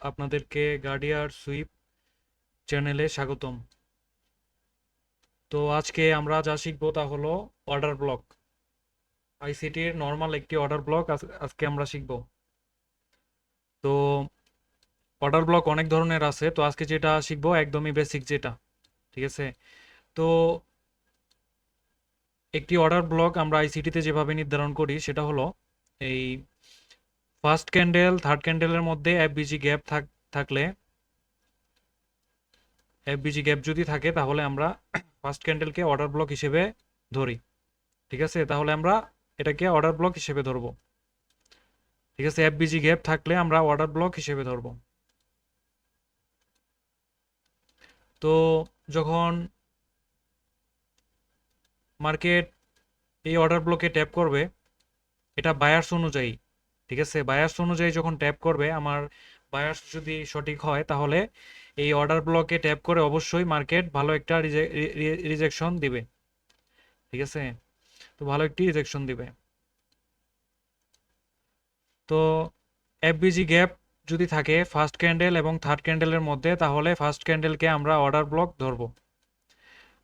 আপনাদেরকে গার্ডিয়ার সুইপ চ্যানেলে স্বাগতম। তো আজকে আমরা যা শিখব তা হলো অর্ডার ব্লক আইসিটির নর্মাল একটি অর্ডার ব্লক আজকে আমরা শিখব। তো অর্ডার ব্লক অনেক ধরনের আছে, তো আজকে যেটা শিখব একদমই বেসিক যেটা, ঠিক আছে? তো একটি অর্ডার ব্লক আমরা আইসিটিতে যেভাবে নির্ধারণ করি, সেটা হলো এই ফার্স্ট ক্যান্ডেল, থার্ড ক্যান্ডেলের মধ্যে এফবিজি গ্যাপ থাক, থাকলে এফবিজি গ্যাপ যদি থাকে, তাহলে আমরা ফার্স্ট ক্যান্ডেলকে অর্ডার ব্লক হিসেবে ধরি। ঠিক আছে? তাহলে আমরা এটাকে অর্ডার ব্লক হিসেবে ধরবো। ঠিক আছে? এফবিজি গ্যাপ থাকলে আমরা অর্ডার ব্লক হিসেবে ধরবো। তো যখন মার্কেট এই অর্ডার ব্লকে ট্যাপ করবে, এটা বায়ার্স অনুযায়ী ঠিক আছে? বায়ার্স অনুযায়ী যখন ট্যাপ করবে, আমার বায়ার্স যদি সঠিক হয়, তাহলে এই অর্ডার ব্লকে ট্যাপ করে অবশ্যই মার্কেট ভালো একটা রিজেকশন দিবে। ঠিক আছে? তো ভালো একটি রিজেকশন দিবে। তো এফবিজি গ্যাপ যদি থাকে ফার্স্ট ক্যান্ডেল এবং থার্ড ক্যান্ডেলের মধ্যে, তাহলে ফার্স্ট ক্যান্ডেলকে আমরা অর্ডার ব্লক ধরবো।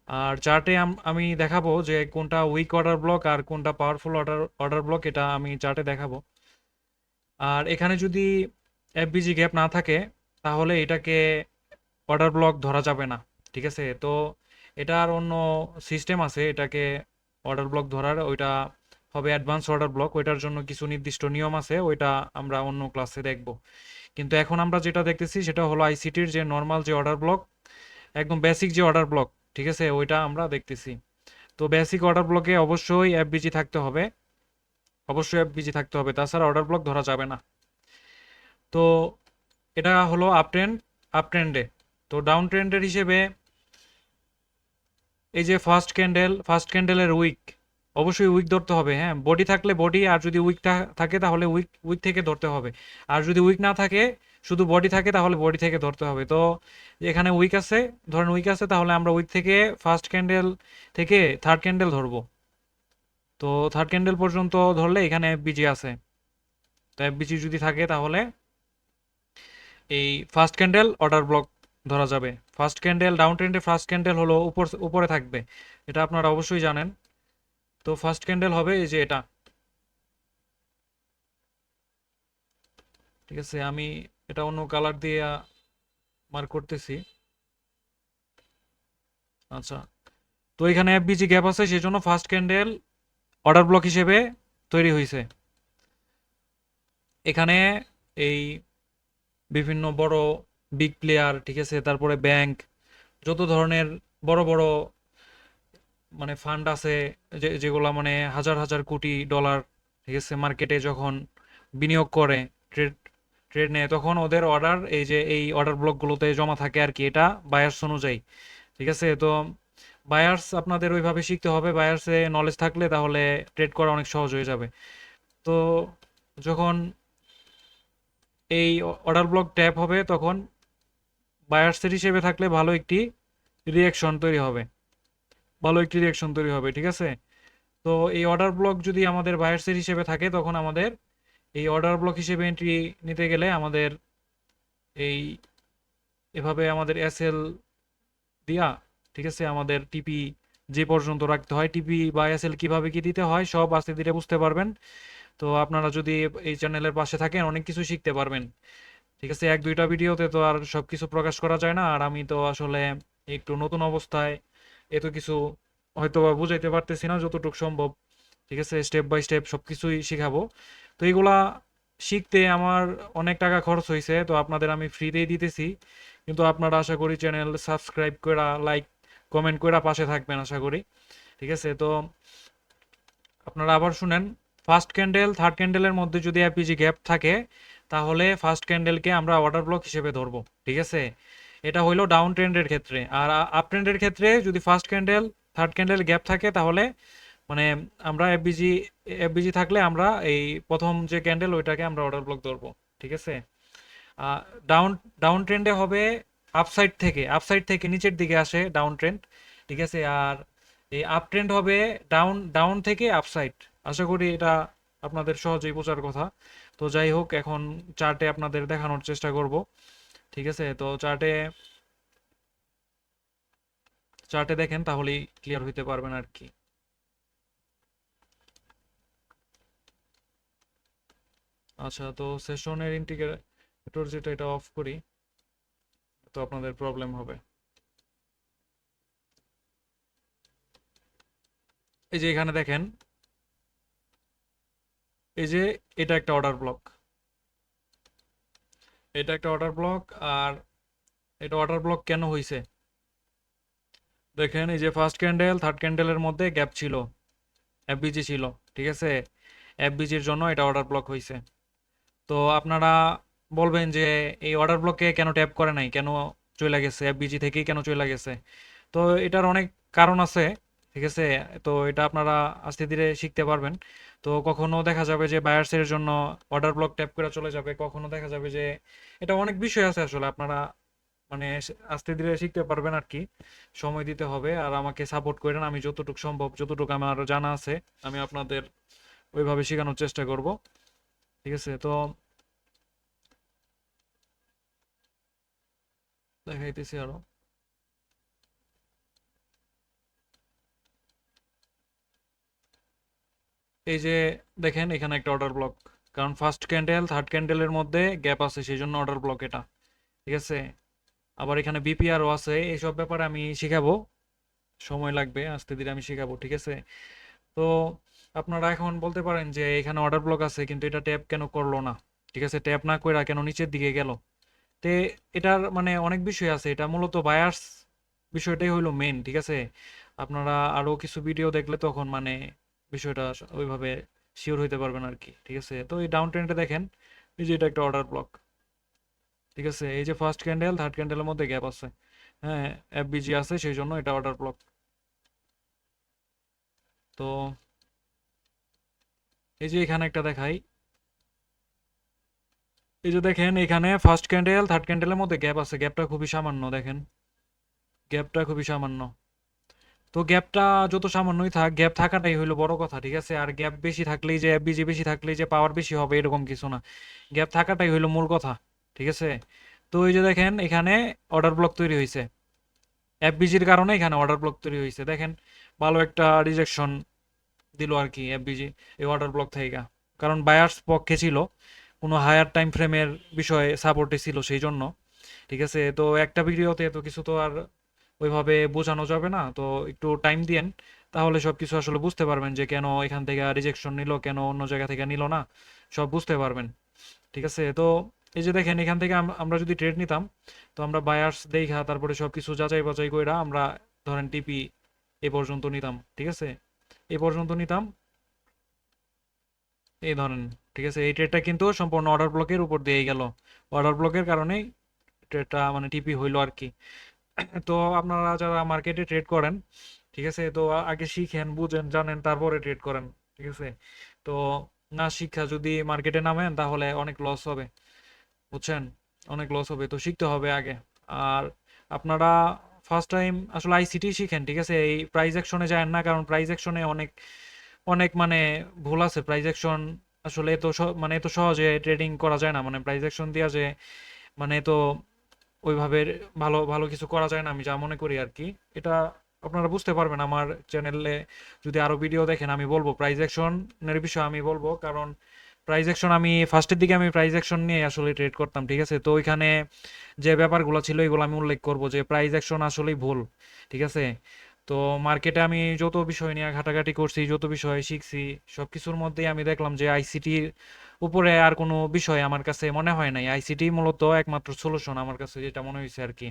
আর চার্টে আমি দেখাবো যে কোনটা উইক অর্ডার ব্লক আর কোনটা পাওয়ারফুল অর্ডার অর্ডার ব্লক এটা আমি চার্টে দেখাবো। আর এখানে যদি এফবিজি গ্যাপ না থাকে, তাহলে এটাকে অর্ডার ব্লক ধরা যাবে না, ঠিক আছে? তো এটার অন্য সিস্টেম আছে, এটাকে অর্ডার ব্লক ধরার, ওইটা হবে অ্যাডভান্স অর্ডার ব্লক ওইটার জন্য কিছু নির্দিষ্ট নিয়ম আছে, ওইটা আমরা অন্য ক্লাসে দেখব। কিন্তু এখন আমরা যেটা দেখতেছি, সেটা হলো আইসিটির যে নর্মাল যে অর্ডার ব্লক একদম বেসিক যে অর্ডার ব্লক ঠিক আছে? ওইটা আমরা দেখতেছি। তো বেসিক অর্ডার ব্লকে অবশ্যই এফবিজি থাকতে হবে। অবশ্যই এফবিজি থাকতে হবে। তাছাড়া অর্ডার ব্লক ধরা যাবে না। তো এটা হলো আপ ট্রেন্ড আপ ট্রেন্ডে তো ডাউন ট্রেন্ডের হিসেবে এই যে ফার্স্ট ক্যান্ডেল ফার্স্ট ক্যান্ডেলের উইক অবশ্যই উইক ধরতে হবে হ্যাঁ? বডি থাকলে বডি আর যদি উইক থাকে তাহলে উইক উইক থেকে ধরতে হবে। আর যদি উইক না থাকে, শুধু বডি থাকে তাহলে বডি থেকে ধরতে হবে। তো এখানে উইক আছে, ধরেন উইক আছে, তাহলে আমরা উইক থেকে ফার্স্ট ক্যান্ডেল থেকে থার্ড ক্যান্ডেল ধরবো। তো থার্ড ক্যান্ডেল পর্যন্ত ধরলে এখানে এফবিজি আছে। তো এফবিজি যদি থাকে তাহলে এই ফার্স্ট ক্যান্ডেল অর্ডার ব্লক ধরা যাবে। ফার্স্ট ক্যান্ডেল ডাউন ট্রেন্ডে ফার্স্ট ক্যান্ডেল হলো উপর, উপরে থাকবে। এটা আপনারা অবশ্যই জানেন। তো ফার্স্ট ক্যান্ডেল হবে এই যে এটা। ঠিক আছে, আমি এটা অন্য কালার দিয়ে মার্ক করতেছি। আচ্ছা তো এখানে এফবিজি গ্যাপ আছে সেই জন্য ফার্স্ট ক্যান্ডেল অর্ডার ব্লক হিসেবে তৈরি হয়েছে এখানে এই বিভিন্ন বড় বিগ প্লেয়ার ঠিক আছে, তারপরে ব্যাংক যত ধরনের বড় বড় মানে ফান্ড আছে, যে, যেগুলো মানে হাজার হাজার কোটি ডলার ঠিক আছে মার্কেটে যখন বিনিয়োগ করে ট্রেড ট্রেড নেয়, তখন ওদের অর্ডার এই যে, এই অর্ডার ব্লকগুলোতে জমা থাকে আর কি, এটা বায়ার্স অনুযায়ী, ঠিক আছে, তো বায়ার্স আপনাদের ওইভাবে শিখতে হবে বায়ার্সে নলেজ থাকলে তাহলে ট্রেড করা অনেক সহজ হয়ে যাবে। তো যখন এই অর্ডার ব্লক ট্যাপ হবে, তখন বায়ার্সের হিসেবে থাকলে ভালো একটি রিয়াকশন তৈরি হবে। ভালো একটি রিয়াকশন তৈরি হবে, ঠিক আছে? তো এই অর্ডার ব্লক যদি আমাদের বায়ার্সের হিসেবে থাকে, তখন আমাদের এই অর্ডার ব্লক হিসেবে এন্ট্রি নিতে গেলে আমাদের এই এভাবে আমাদের এসএল দিয়া ঠিক আছে? আমাদের টিপি যে পর্যন্ত রাখতে হয় টিপি বা এসএল কীভাবে কি দিতে হয়, সব আস্তে ধীরে বুঝতে পারবেন। তো আপনারা যদি এই চ্যানেলের পাশে থাকেন, অনেক কিছু শিখতে পারবেন। ঠিক আছে? এক, দুইটা ভিডিওতে তো আর সব কিছু প্রকাশ করা যায় না। আর আমি তো আসলে একটু নতুন অবস্থায় এত কিছু হয়তো বা বুঝাইতে পারতেছি না যতটুকু সম্ভব। ঠিক আছে? স্টেপ বাই স্টেপ সব কিছুই শিখাবো। তো এইগুলা শিখতে আমার অনেক টাকা খরচ হয়েছে তো আপনাদের আমি ফ্রিতেই দিতেছি। কিন্তু আপনারা আশা করি চ্যানেল সাবস্ক্রাইব করা, লাইক কমেন্ট করে পাশে থাকবেন, আশা করি। ঠিক আছে? তো আপনারা আবার শুনেন ফার্স্ট ক্যান্ডেল থার্ড ক্যান্ডেলের মধ্যে যদি এপিজি গ্যাপ থাকে, তাহলে ফার্স্ট ক্যান্ডেলকে আমরা অর্ডার ব্লক হিসেবে ধরবো। ঠিক আছে? এটা হইল ডাউন ট্রেন্ডের ক্ষেত্রে। আর আপ ট্রেন্ডের ক্ষেত্রে যদি first candle third candle gap থাকে, তাহলে মানে আমরা এফবিজি এফবিজি থাকলে আমরা এই প্রথম যে ক্যান্ডেল ওইটাকে আমরা অর্ডার ব্লক ধরবো। ঠিক আছে? ডাউন ডাউন ট্রেন্ডে হবে আপসাইড থেকে আপসাইড থেকে নিচের দিকে আসে ডাউন ট্রেন্ড ঠিক আছে? আর এই আপ ট্রেন্ড হবে ডাউন ডাউন থেকে আপসাইড আশা করি এটা আপনাদের সহজেই বোঝার কথা। তো যাই হোক, এখন চার্টে আপনাদের দেখানোর চেষ্টা করব, ঠিক আছে? তো চার্টে চার্টে দেখেন, তাহলেই ক্লিয়ার হইতে পারবেন আর কি। আচ্ছা তো সেশনের ইন্ডিকেটর যেটা, এটা অফ করি। তো আপনাদের প্রবলেম হবে। এই যে এখানে দেখেন, এই যে এটা একটা অর্ডার ব্লক এটা একটা অর্ডার ব্লক আর এটা অর্ডার ব্লক কেন হয়েছে দেখেন, এই যে ফার্স্ট ক্যান্ডেল থার্ড ক্যান্ডেলের মধ্যে গ্যাপ ছিল এফবিজি ছিল, ঠিক আছে? এফবিজির জন্য এটা অর্ডার ব্লক হয়েছে তো আপনারা বলবেন যে, এই অর্ডার ব্লকে কেন ট্যাপ করে নাই? কেন চলে গেছে? এফবিজি থেকেই কেন চলে গেছে? তো এটার অনেক কারণ আছে, ঠিক আছে? তো এটা আপনারা আস্তে ধীরে শিখতে পারবেন। তো কখনো দেখা যাবে যে বায়ার্সের জন্য অর্ডার ব্লক ট্যাপ করে চলে যাবে। কখনো দেখা যাবে যে, এটা অনেক বিষয় আছে আসলে, আপনারা মানে আস্তে ধীরে শিখতে পারবেন আর কি। সময় দিতে হবে আর আমাকে সাপোর্ট করেন। আমি যতটুকু সম্ভব, যতটুকু আমার জানা আছে, আমি আপনাদের ওইভাবে শেখানোর চেষ্টা করব। ঠিক আছে? তো দেখাইতেছি আরও। এই যে দেখেন, এখানে একটা অর্ডার ব্লক কারণ ফার্স্ট ক্যান্ডেল থার্ড ক্যান্ডেলের মধ্যে গ্যাপ আছে সেই জন্য অর্ডার ব্লক এটা। ঠিক আছে? আবার এখানে বিপিআরও আছে, এইসব ব্যাপারে আমি শিখাবো। সময় লাগবে, আস্তে ধীরে আমি শিখাবো, ঠিক আছে? তো আপনারা এখন বলতে পারেন যে এখানে অর্ডার ব্লক আছে, কিন্তু এটা ট্যাপ কেন করল না? ঠিক আছে? ট্যাপ না করে কেন নিচের দিকে গেল? তে এটার মানে অনেক বিষয় আছে। এটা মূলত বায়ার্স বিষয়টাই হইল মেন ঠিক আছে? আপনারা আরও কিছু ভিডিও দেখলে তখন মানে বিষয়টা ওইভাবে শিওর হইতে পারবেন আর কি ঠিক আছে? তো এই ডাউন ট্রেন্ডে দেখেন, এই যে এটা একটা অর্ডার ব্লক ঠিক আছে? এই যে ফার্স্ট ক্যান্ডেল থার্ড ক্যান্ডেলের মধ্যে গ্যাপ আছে। হ্যাঁ এফবিজি আছে, সেই জন্য এটা অর্ডার ব্লক তো এই যে এখানে একটা দেখাই এই যে দেখেন, এখানে ফার্স্ট ক্যান্ডেল থার্ড ক্যান্ডেলের মধ্যে গ্যাপ আছে। গ্যাপটা খুবই সামান্য, দেখেন। গ্যাপটা খুবই সামান্য। তো গ্যাপটা যত সামান্যই থাক গ্যাপ থাকাটাই হইল বড় কথা, ঠিক আছে? আর গ্যাপ বেশি থাকলেই যে এফবিজি বেশি থাকলেই যে পাওয়ার বেশি হবে, এরকম কিছু না। গ্যাপ থাকাটাই হইল মূল কথা, ঠিক আছে? তো এই যে দেখেন, এখানে অর্ডার ব্লক তৈরি হয়েছে এফবিজির কারণে এখানে অর্ডার ব্লক তৈরি হয়েছে দেখেন, ভালো একটা রিজেকশন দিল আর কি এফবিজি এই অর্ডার ব্লক থেকে। কারণ বায়ার্স পক্ষে ছিল। কোনো হায়ার টাইম ফ্রেমের বিষয়ে সাপোর্টে ছিল সেই জন্য ঠিক আছে, তো একটা ভিডিওতে এত কিছু তো আর ওইভাবে বোঝানো যাবে না, তো একটু টাইম দিয়েন। তাহলে সব কিছু আসলে বুঝতে পারবেন যে কেন এখান থেকে রিজেকশন নিল, কেন অন্য জায়গা থেকে নিল না, সব বুঝতে পারবেন। ঠিক আছে, তো এই যে দেখেন, এখান থেকে আমরা যদি ট্রেড নিতাম, তো আমরা বায়ার্স দেখা, তারপরে সব কিছু যাচাই বাছাই করে আমরা ধরেন টিপি এ পর্যন্ত নিতাম। ঠিক আছে, এ পর্যন্ত নিতাম। এই ধরেন ঠিক আছে? এই ট্রেডটা কিন্তু সম্পূর্ণ অর্ডার ব্লকের উপর দিয়ে গেল। অর্ডার ব্লকের কারণেই ট্রেডটা মানে টিপি হইল আর কি। তো আপনারা যারা মার্কেটে ট্রেড করেন, ঠিক আছে? তো আগে শিখেন, বুঝেন, জানেন, তারপরে ট্রেড করেন, ঠিক আছে? তো না শিক্ষা যদি মার্কেটে নামেন, তাহলে অনেক লস হবে, বুঝছেন? অনেক লস হবে, তো শিখতে হবে আগে। আর আপনারা ফার্স্ট টাইম আসলে আইসিটি শিখেন, ঠিক আছে? এই প্রাইজ অ্যাকশনে যায় না, কারণ প্রাইজ অ্যাকশনে অনেক অনেক মানে ভুল আছে। প্রাইজ অ্যাকশন আসলে এত মানে এত সহজে ট্রেডিং করা যায় না। মানে প্রাইজ অ্যাকশন দিয়া যে মানে তো ওইভাবে ভালো ভালো কিছু করা যায় না, আমি যা মনে করি আর কি এটা আপনারা বুঝতে পারবেন আমার চ্যানেলে যদি আরও ভিডিও দেখেন, আমি বলব প্রাইজ অ্যাকশনের বিষয়ে আমি বলব। কারণ প্রাইজ অ্যাকশন আমি ফার্স্টের দিকে আমি প্রাইজ অ্যাকশন নিয়ে আসলে ট্রেড করতাম, ঠিক আছে? তো ওইখানে যে ব্যাপারগুলো ছিল, এগুলো আমি উল্লেখ করব যে প্রাইজ অ্যাকশন আসলেই ভুল, ঠিক আছে? তো মার্কেটে আমি যত বিষয় নিয়ে ঘাটাঘাটি করছি, যত বিষয় শিখছি সব কিছুর মধ্যেই আমি দেখলাম যে আইসিটির উপরে আর কোনো বিষয় আমার কাছে মনে হয় নাই। আইসিটি মূলত একমাত্র সলিউশন আমার কাছে যেটা মনে হয়েছে আর কি।